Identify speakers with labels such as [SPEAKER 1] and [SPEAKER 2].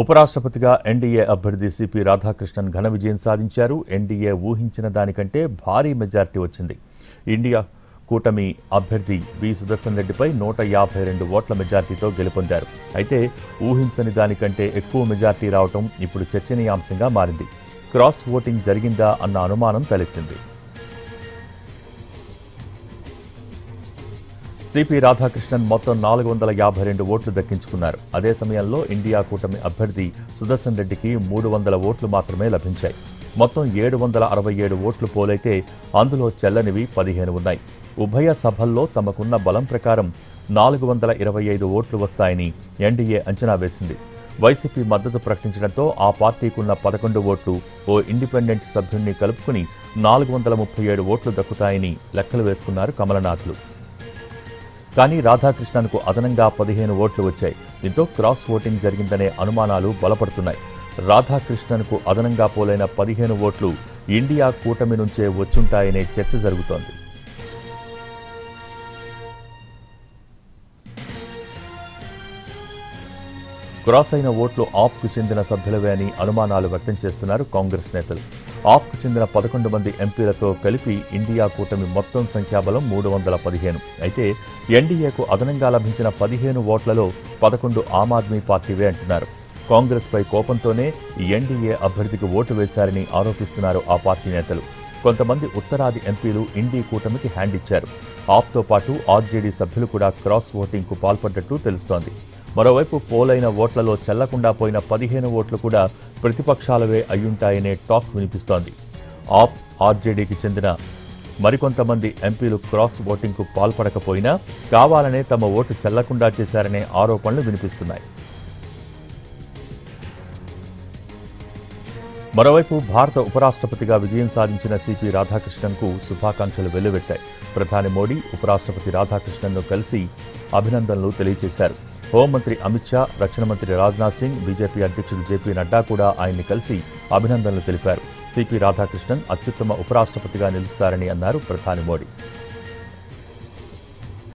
[SPEAKER 1] ఉపరాష్ట్రపతిగా NDA అభ్యర్థి CP Radhakrishnan ఘన విజయం సాధించారు. ఎన్డీఏ ఊహించిన దానికంటే భారీ మెజార్టీ వచ్చింది. ఇండియా కూటమి అభ్యర్థి వి సుదర్శన్ రెడ్డిపై నూట యాభై రెండు ఓట్ల మెజార్టీతో గెలుపొందారు. అయితే ఊహించని దానికంటే ఎక్కువ మెజార్టీ రావటం ఇప్పుడు చర్చనీయాంశంగా మారింది. క్రాస్ ఓటింగ్ జరిగిందా అన్న అనుమానం తలెత్తింది. సిపి రాధాకృష్ణన్ మొత్తం నాలుగు వందల యాభై రెండు ఓట్లు దక్కించుకున్నారు. అదే సమయంలో ఇండియా కూటమి అభ్యర్థి సుదర్శన్ రెడ్డికి మూడు వందల ఓట్లు మాత్రమే లభించాయి. మొత్తం ఏడు వందల అరవై ఏడు ఓట్లు పోలైతే అందులో చెల్లనివి పదిహేను ఉన్నాయి. ఉభయ సభల్లో తమకున్న బలం ప్రకారం నాలుగు వందల ఇరవై ఐదు ఓట్లు వస్తాయని ఎన్డీఏ అంచనా వేసింది. వైసీపీ మద్దతు ప్రకటించడంతో ఆ పార్టీకున్న పదకొండు ఓట్లు ఓ ఇండిపెండెంట్ సభ్యుణ్ణి కలుపుకుని నాలుగు వందల ముప్పై ఏడు ఓట్లు దక్కుతాయని లెక్కలు వేసుకున్నారు కమలనాథులు. కానీ రాధాకృష్ణన్కు అదనంగా పదిహేను ఓట్లు వచ్చాయి. దీంతో క్రాస్ ఓటింగ్ జరిగిందనే అనుమానాలు బలపడుతున్నాయి. రాధాకృష్ణన్కు అదనంగా పోలైన పదిహేను ఓట్లు ఇండియా కూటమి నుంచే వచ్చుంటాయనే చర్చ జరుగుతోంది. క్రాస్ అయిన ఓట్లు ఆప్కు చెందిన సభ్యులవే అని అనుమానాలు వ్యక్తం చేస్తున్నారు కాంగ్రెస్ నేతలు. ఆప్కు చెందిన పదకొండు మంది ఎంపీలతో కలిపి ఇండియా కూటమి మొత్తం సంఖ్యాబలం మూడు వందల పదిహేను. అయితే ఎన్డీఏకు అదనంగా లభించిన పదిహేను ఓట్లలో పదకొండు ఆమ్ ఆద్మీ పార్టీవే అంటున్నారు. కాంగ్రెస్పై కోపంతోనే ఎన్డీఏ అభ్యర్థికి ఓటు వేశారని ఆరోపిస్తున్నారు ఆ పార్టీ నేతలు. కొంతమంది ఉత్తరాది ఎంపీలు ఇండీ కూటమికి హ్యాండ్ ఇచ్చారు. ఆప్తో పాటు ఆర్జేడీ సభ్యులు కూడా క్రాస్ ఓటింగ్కు పాల్పడ్డట్టు తెలుస్తోంది. మరోవైపు పోలైన ఓట్లలో చెల్లకుండా పోయిన పదిహేను ఓట్లు కూడా ప్రతిపక్షాలవే అయ్యుంటాయనే టాక్ వినిపిస్తోంది. ఆప్ ఆర్జేడీకి చెందిన మరికొంతమంది ఎంపీలు క్రాస్ ఓటింగ్కు పాల్పడకపోయినా కావాలనే తమ ఓటు చెల్లకుండా చేశారనే ఆరోపణలు వినిపిస్తున్నాయి. మరోవైపు భారత ఉపరాష్ట్రపతిగా విజయం సాధించిన సిపి రాధాకృష్ణన్కు శుభాకాంక్షలు వెల్లువెట్టాయి. ప్రధాని మోడీ ఉపరాష్ట్రపతి రాధాకృష్ణన్ను కలిసి అభినందనలు తెలియజేశారు. హోంమంత్రి అమిత్ షా రక్షణ మంత్రి రాజ్నాథ్ సింగ్ బీజేపీ అధ్యక్షుడు జేపీ నడ్డా కూడా ఆయన్ని కలిసి అభినందనలు తెలిపారు. సిపి రాధాకృష్ణన్ అత్యుత్తమ ఉపరాష్ట్రపతిగా నిలుస్తారని అన్నారు ప్రధాని మోడీ.